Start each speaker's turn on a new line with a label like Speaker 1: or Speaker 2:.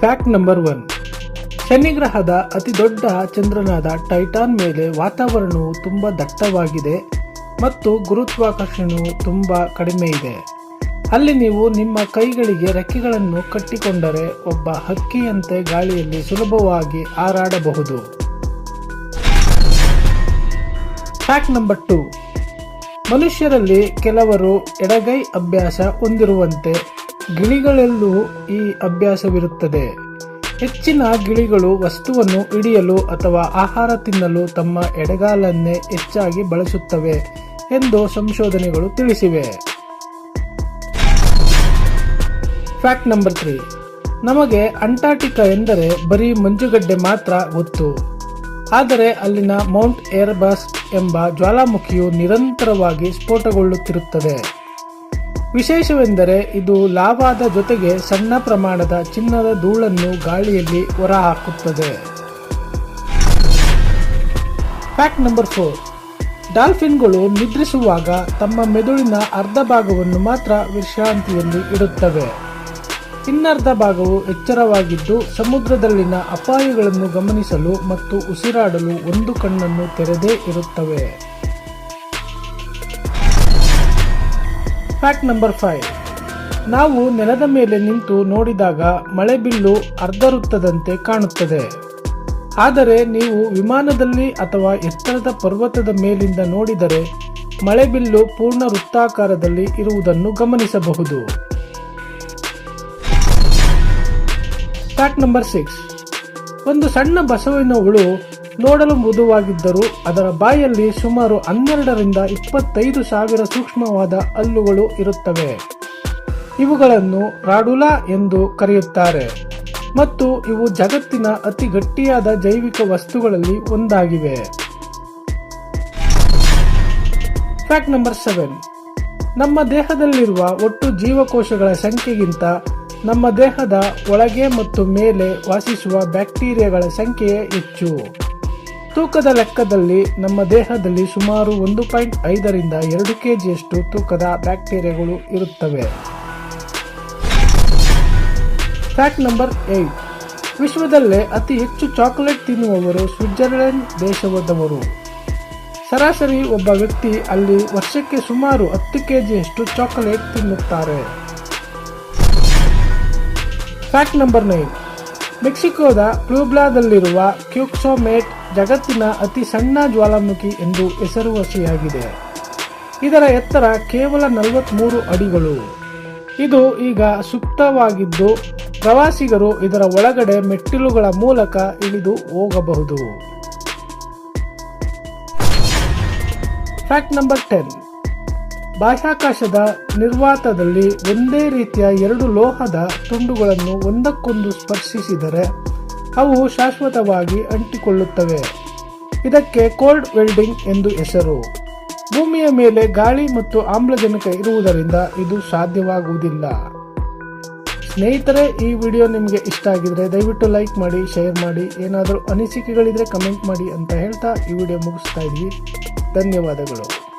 Speaker 1: Fact number one ಶನಿಗ್ರಹದ ಅತಿ ದೊಡ್ಡ ಚಂದ್ರನಾದ Titan ಮೇಲೆ ವಾತಾವರಣವು ತುಂಬ ದಟ್ಟವಾಗಿದೆ ಮತ್ತು ಗುರುತ್ವಾಕರ್ಷಣೆಯು ತುಂಬ ಕಡಿಮೆ ಇದೆ. ಅಲ್ಲಿ ನೀವು ನಿಮ್ಮ ಕೈಗಳಿಗೆ ರೆಕ್ಕೆಗಳನ್ನು ಕಟ್ಟಿಕೊಂಡರೆ ಒಬ್ಬ ಹಕ್ಕಿಯಂತೆ ಗಾಳಿಯಲ್ಲಿ ಸುಲಭವಾಗಿ ಹಾರಾಡಬಹುದು. ಫ್ಯಾಕ್ಟ್ ನಂಬರ್ ಟು ಮನುಷ್ಯರಲ್ಲಿ ಕೆಲವರು ಎಡಗೈ ಅಭ್ಯಾಸ ಹೊಂದಿರುವಂತೆ ಗಿಳಿಗಳಲ್ಲೂ ಈ ಅಭ್ಯಾಸವಿರುತ್ತದೆ. ಹೆಚ್ಚಿನ ಗಿಳಿಗಳು ವಸ್ತುವನ್ನು ಹಿಡಿಯಲು ಅಥವಾ ಆಹಾರ ತಿನ್ನಲು ತಮ್ಮ ಎಡಗಾಲನ್ನೇ ಹೆಚ್ಚಾಗಿ ಬಳಸುತ್ತವೆ ಎಂದು ಸಂಶೋಧನೆಗಳು ತಿಳಿಸಿವೆ. Fact number three. ನಮಗೆ ಅಂಟಾರ್ಟಿಕಾ ಎಂದರೆ ಬರೀ ಮಂಜುಗಡ್ಡೆ ಮಾತ್ರ ಗೊತ್ತು. ಆದರೆ ಅಲ್ಲಿನ ಮೌಂಟ್ ಏರ್ಬಸ್ ಎಂಬ ಜ್ವಾಲಾಮುಖಿಯು ನಿರಂತರವಾಗಿ ಸ್ಫೋಟಗೊಳ್ಳುತ್ತಿರುತ್ತದೆ. ವಿಶೇಷವೆಂದರೆ ಇದು ಲಾವಾದ ಜೊತೆಗೆ ಸಣ್ಣ ಪ್ರಮಾಣದ ಚಿನ್ನದ ಧೂಳನ್ನು ಗಾಳಿಯಲ್ಲಿ ಹೊರಹಾಕುತ್ತದೆ. ಫ್ಯಾಕ್ಟ್ ನಂಬರ್ ಫೋರ್ ಡಾಲ್ಫಿನ್ಗಳು ನಿದ್ರಿಸುವಾಗ ತಮ್ಮ ಮೆದುಳಿನ ಅರ್ಧ ಭಾಗವನ್ನು ಮಾತ್ರ ವಿಶ್ರಾಂತಿಯಲ್ಲಿ ಇಡುತ್ತವೆ. ಇನ್ನರ್ಧ ಭಾಗವು ಎಚ್ಚರವಾಗಿದ್ದು ಸಮುದ್ರದಲ್ಲಿನ ಅಪಾಯಗಳನ್ನು ಗಮನಿಸಲು ಮತ್ತು ಉಸಿರಾಡಲು ಒಂದು ಕಣ್ಣನ್ನು ತೆರೆದೇ ಇರುತ್ತವೆ. ಫ್ಯಾಕ್ಟ್ ನಂಬರ್ ಫೈವ್ ನಾವು ನೆಲದ ಮೇಲೆ ನಿಂತು ನೋಡಿದಾಗ ಮಳೆಬಿಲ್ಲು ಅರ್ಧ ವೃತ್ತದಂತೆ ಕಾಣುತ್ತದೆ. ಆದರೆ ನೀವು ವಿಮಾನದಲ್ಲಿ ಅಥವಾ ಎತ್ತರದ ಪರ್ವತದ ಮೇಲಿಂದ ನೋಡಿದರೆ ಮಳೆಬಿಲ್ಲು ಪೂರ್ಣ ವೃತ್ತಾಕಾರದಲ್ಲಿ ಇರುವುದನ್ನು ಗಮನಿಸಬಹುದು. ಫ್ಯಾಕ್ಟ್ ನಂಬರ್ ಸಿಕ್ಸ್ ಒಂದು ಸಣ್ಣ ಬಸವಿನ ಹುಳು ನೋಡಲು ಮೃದುವಾಗಿದ್ದರೂ ಅದರ ಬಾಯಲ್ಲಿ ಸುಮಾರು ಹನ್ನೆರಡರಿಂದ ಇಪ್ಪತ್ತೈದು ಸಾವಿರ ಸೂಕ್ಷ್ಮವಾದ ಹಲ್ಲುಗಳು ಇರುತ್ತವೆ. ಇವುಗಳನ್ನು ರಾಡುಲಾ ಎಂದು ಕರೆಯುತ್ತಾರೆ. ಮತ್ತು ಇವು ಜಗತ್ತಿನ ಅತಿ ಗಟ್ಟಿಯಾದ ಜೈವಿಕ ವಸ್ತುಗಳಲ್ಲಿ ಒಂದಾಗಿವೆ. ಫ್ಯಾಕ್ಟ್ ನಂಬರ್ ಸೆವೆನ್ ನಮ್ಮ ದೇಹದಲ್ಲಿರುವ ಒಟ್ಟು ಜೀವಕೋಶಗಳ ಸಂಖ್ಯೆಗಿಂತ ನಮ್ಮ ದೇಹದ ಒಳಗೆ ಮತ್ತು ಮೇಲೆ ವಾಸಿಸುವ ಬ್ಯಾಕ್ಟೀರಿಯಾಗಳ ಸಂಖ್ಯೆಯೇ ಹೆಚ್ಚು. ತೂಕದ ಲೆಕ್ಕದಲ್ಲಿ ನಮ್ಮ ದೇಹದಲ್ಲಿ ಸುಮಾರು ಒಂದು ಪಾಯಿಂಟ್ ಐದರಿಂದ ಎರಡು ಕೆ ಜಿಯಷ್ಟು ತೂಕದ ಬ್ಯಾಕ್ಟೀರಿಯಾಗಳು ಇರುತ್ತವೆ. ಫ್ಯಾಕ್ಟ್ ನಂಬರ್ ಏಟ್ ವಿಶ್ವದಲ್ಲೇ ಅತಿ ಹೆಚ್ಚು ಚಾಕೊಲೇಟ್ ತಿನ್ನುವವರು ಸ್ವಿಟ್ಜರ್ಲೆಂಡ್ ದೇಶವಾದವರು. ಸರಾಸರಿ ಒಬ್ಬ ವ್ಯಕ್ತಿ ಅಲ್ಲಿ ವರ್ಷಕ್ಕೆ ಸುಮಾರು ಹತ್ತು ಕೆ ಜಿಯಷ್ಟು ಚಾಕೊಲೇಟ್ ತಿನ್ನುತ್ತಾರೆ. ಫ್ಯಾಕ್ಟ್ ನಂಬರ್ ನೈನ್ ಮೆಕ್ಸಿಕೋದ ಪ್ಲೂಬ್ಲಾದಲ್ಲಿರುವ ಕ್ಯೂಕ್ಸೋಮೇಟ್ ಜಗತ್ತಿನ ಅತಿ ಸಣ್ಣ ಜ್ವಾಲಾಮುಖಿ ಎಂದು ಹೆಸರುವಾಸಿಯಾಗಿದೆ ಇದರ ಎತ್ತರ ಕೇವಲ ನಲವತ್ಮೂರು ಅಡಿಗಳು. ಇದು ಈಗ ಸುಪ್ತವಾಗಿದ್ದು, ಪ್ರವಾಸಿಗರು ಇದರ ಒಳಗಡೆ ಮೆಟ್ಟಿಲುಗಳ ಮೂಲಕ ಇಳಿದು ಹೋಗಬಹುದು. Fact number ten. ಬಾಹ್ಯಾಕಾಶದ ನಿರ್ವಾತದಲ್ಲಿ ಒಂದೇ ರೀತಿಯ ಎರಡು ಲೋಹದ ತುಂಡುಗಳನ್ನು ಒಂದಕ್ಕೊಂದು ಸ್ಪರ್ಶಿಸಿದರೆ ಅವು ಶಾಶ್ವತವಾಗಿ ಅಂಟಿಕೊಳ್ಳುತ್ತವೆ. ಇದಕ್ಕೆ ಕೋಲ್ಡ್ ವೆಲ್ಡಿಂಗ್ ಎಂದು ಹೆಸರು. ಭೂಮಿಯ ಮೇಲೆ ಗಾಳಿ ಮತ್ತು ಆಮ್ಲಜನಕ ಇರುವುದರಿಂದ ಇದು ಸಾಧ್ಯವಾಗುವುದಿಲ್ಲ. ಸ್ನೇಹಿತರೆ, ಈ ವಿಡಿಯೋ ನಿಮಗೆ ಇಷ್ಟ ಆಗಿದ್ರೆ ದಯವಿಟ್ಟು ಲೈಕ್ ಮಾಡಿ, ಶೇರ್ ಮಾಡಿ. ಏನಾದರೂ ಅನಿಸಿಕೆಗಳಿದ್ರೆ ಕಮೆಂಟ್ ಮಾಡಿ ಅಂತ ಹೇಳ್ತಾ ಈ ವಿಡಿಯೋ ಮುಗಿಸ್ತಾ ಇದ್ವಿ ಧನ್ಯವಾದಗಳು.